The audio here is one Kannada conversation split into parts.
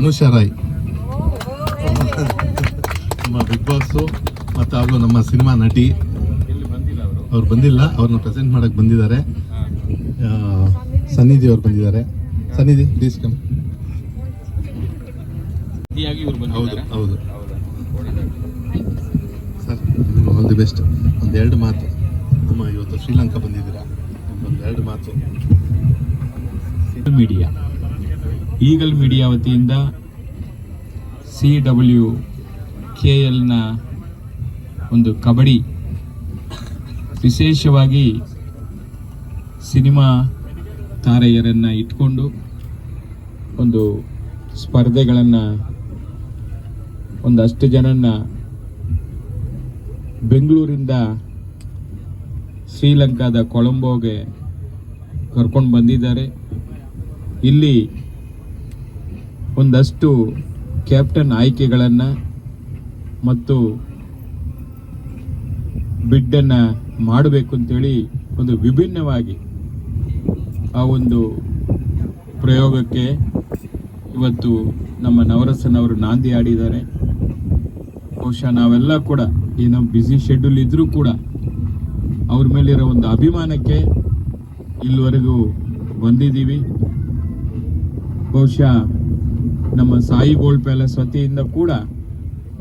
ಅನುಷಾ ರಾಯ್ ನಮ್ಮ ಬಿಗ್ ಬಾಸು ಮತ್ತು ಅವರು ನಮ್ಮ ಸಿನಿಮಾ ನಟಿ. ಅವರು ಬಂದಿಲ್ಲ ಅವ್ರನ್ನ ಪ್ರೆಸೆಂಟ್ ಮಾಡೋಕ್ಕೆ ಬಂದಿದ್ದಾರೆ. ಸನ್ನಿಧಿ ಅವ್ರು ಬಂದಿದ್ದಾರೆ. ಸನ್ನಿಧಿ ಪ್ಲೀಸ್ ಕಮ್ ಹೌದು ಹೌದಾ. ಸರ್ ಆಲ್ ದಿ ಬೆಸ್ಟ್ ಒಂದೆರಡು ಮಾತು. ನಮ್ಮ ಇವತ್ತು ಶ್ರೀಲಂಕಾ ಬಂದಿದ್ದೀರಾ? ಒಂದೆರಡು ಮಾತು. ಮೀಡಿಯಾ ಈಗಲ್ ಮೀಡಿಯಾ ವತಿಯಿಂದ ಸಿ ಡಬ್ಲ್ಯೂ ಕೆ ಎಲ್ನ ಒಂದು ಕಬಡ್ಡಿ ವಿಶೇಷವಾಗಿ ಸಿನಿಮಾ ತಾರೆಯರನ್ನು ಇಟ್ಕೊಂಡು ಒಂದು ಸ್ಪರ್ಧೆಗಳನ್ನು ಒಂದಷ್ಟು ಜನನ್ನ ಬೆಂಗಳೂರಿಂದ ಶ್ರೀಲಂಕಾದ ಕೊಲಂಬೋಗೆ ಕರ್ಕೊಂಡು ಬಂದಿದ್ದಾರೆ. ಇಲ್ಲಿ ಒಂದಷ್ಟು ಕ್ಯಾಪ್ಟನ್ ಆಯ್ಕೆಗಳನ್ನು ಮತ್ತು ಬಿಡ್ಡನ್ನು ಮಾಡಬೇಕು ಅಂತೇಳಿ ಒಂದು ವಿಭಿನ್ನವಾಗಿ ಆ ಒಂದು ಪ್ರಯೋಗಕ್ಕೆ ಇವತ್ತು ನಮ್ಮ ನವರಸನವರು ನಾಂದಿ ಆಡಿದ್ದಾರೆ ಬಹುಶಃ ನಾವೆಲ್ಲ ಕೂಡ ಏನೋ ಬ್ಯುಸಿ ಶೆಡ್ಯೂಲ್ ಇದ್ದರೂ ಕೂಡ ಅವ್ರ ಮೇಲಿರೋ ಒಂದು ಅಭಿಮಾನಕ್ಕೆ ಇಲ್ಲಿವರೆಗೂ ಬಂದಿದ್ದೀವಿ. ಬಹುಶಃ ನಮ್ಮ ಸಾಯಿ ಗೋಲ್ಡ್ ಪ್ಯಾಲೇಸ್ ವತಿಯಿಂದ ಕೂಡ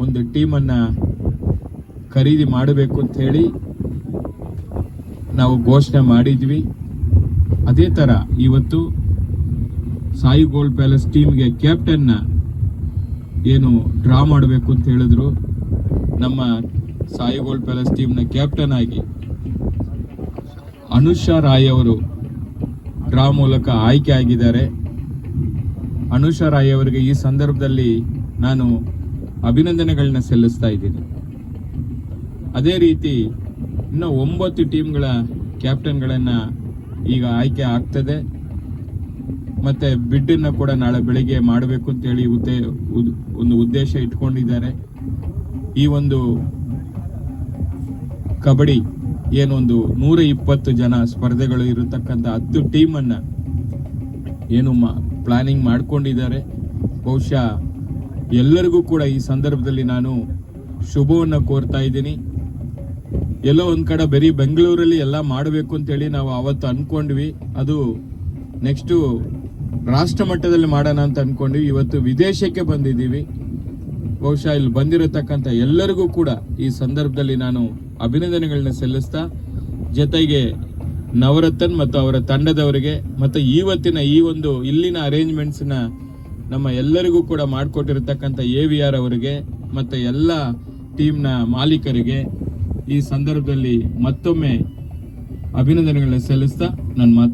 ಒಂದು ಟೀಮನ್ನು ಖರೀದಿ ಮಾಡಬೇಕು ಅಂತ ಹೇಳಿ ನಾವು ಘೋಷಣೆ ಮಾಡಿದ್ವಿ. ಅದೇ ಥರ ಇವತ್ತು ಸಾಯಿ ಗೋಲ್ಡ್ ಪ್ಯಾಲೇಸ್ ಟೀಮ್ಗೆ ಕ್ಯಾಪ್ಟನ್ನ ಏನು ಡ್ರಾ ಮಾಡಬೇಕು ಅಂತ ಹೇಳಿದ್ರು. ನಮ್ಮ ಸಾಯಿ ಗೋಲ್ಡ್ ಪ್ಯಾಲೇಸ್ ಟೀಮ್ನ ಕ್ಯಾಪ್ಟನ್ ಆಗಿ ಅನುಷಾ ರಾಯ್ ಅವರು ಡ್ರಾ ಮೂಲಕ ಆಯ್ಕೆ ಆಗಿದ್ದಾರೆ. ಅನುಷಾ ರಾಯ್ ಅವರಿಗೆ ಈ ಸಂದರ್ಭದಲ್ಲಿ ನಾನು ಅಭಿನಂದನೆಗಳನ್ನ ಸಲ್ಲಿಸ್ತಾ ಇದ್ದೀನಿ. ಅದೇ ರೀತಿ ಇನ್ನು ಒಂಬತ್ತು ಟೀಮ್ಗಳ ಕ್ಯಾಪ್ಟನ್ಗಳನ್ನು ಈಗ ಆಯ್ಕೆ ಆಗ್ತದೆ. ಮತ್ತೆ ಬಿಡ್ಡನ್ನು ಕೂಡ ನಾಳೆ ಬೆಳಿಗ್ಗೆ ಮಾಡಬೇಕು ಅಂತೇಳಿ ಉದ್ದೇ, ಉದ್- ಒಂದು ಉದ್ದೇಶ ಇಟ್ಕೊಂಡಿದ್ದಾರೆ. ಈ ಒಂದು ಕಬಡ್ಡಿ ಏನೊಂದು ನೂರ ಇಪ್ಪತ್ತು ಜನ ಸ್ಪರ್ಧೆಗಳು ಇರತಕ್ಕಂಥ ಹತ್ತು ಟೀಮನ್ನು ಏನು ಮಾ ಪ್ಲಾನಿಂಗ್ ಮಾಡ್ಕೊಂಡಿದ್ದಾರೆ. ಬಹುಶಃ ಎಲ್ಲರಿಗೂ ಕೂಡ ಈ ಸಂದರ್ಭದಲ್ಲಿ ನಾನು ಶುಭವನ್ನು ಕೋರ್ತಾ ಇದ್ದೀನಿ. ಎಲ್ಲೋ ಒಂದು ಕಡೆ ಬರೀ ಬೆಂಗಳೂರಲ್ಲಿ ಎಲ್ಲ ಮಾಡಬೇಕು ಅಂತೇಳಿ ನಾವು ಅವತ್ತು ಅಂದ್ಕೊಂಡ್ವಿ ಅದು ನೆಕ್ಸ್ಟು ರಾಷ್ಟ್ರ ಮಟ್ಟದಲ್ಲಿ ಮಾಡೋಣ ಅಂತ ಅಂದ್ಕೊಂಡ್ವಿ ಇವತ್ತು ವಿದೇಶಕ್ಕೆ ಬಂದಿದ್ದೀವಿ. ಬಹುಶಃ ಇಲ್ಲಿ ಬಂದಿರತಕ್ಕಂಥ ಎಲ್ಲರಿಗೂ ಕೂಡ ಈ ಸಂದರ್ಭದಲ್ಲಿ ನಾನು ಅಭಿನಂದನೆಗಳನ್ನ ಸಲ್ಲಿಸ್ತಾ, ಜೊತೆಗೆ ನವರತ್ನ್ ಮತ್ತು ಅವರ ತಂಡದವರಿಗೆ ಮತ್ತು ಇವತ್ತಿನ ಈ ಒಂದು ಇಲ್ಲಿನ ಅರೇಂಜ್ಮೆಂಟ್ಸ್ನ ನಮ್ಮ ಎಲ್ಲರಿಗೂ ಕೂಡ ಮಾಡಿಕೊಟ್ಟಿರ್ತಕ್ಕಂಥ ಎ ವಿ ಆರ್ ಅವರಿಗೆ ಮತ್ತು ಎಲ್ಲ ಟೀಮ್ನ ಮಾಲೀಕರಿಗೆ ಈ ಸಂದರ್ಭದಲ್ಲಿ ಮತ್ತೊಮ್ಮೆ ಅಭಿನಂದನೆಗಳನ್ನ ಸಲ್ಲಿಸ್ತಾ ನನ್ನ ಮಾತು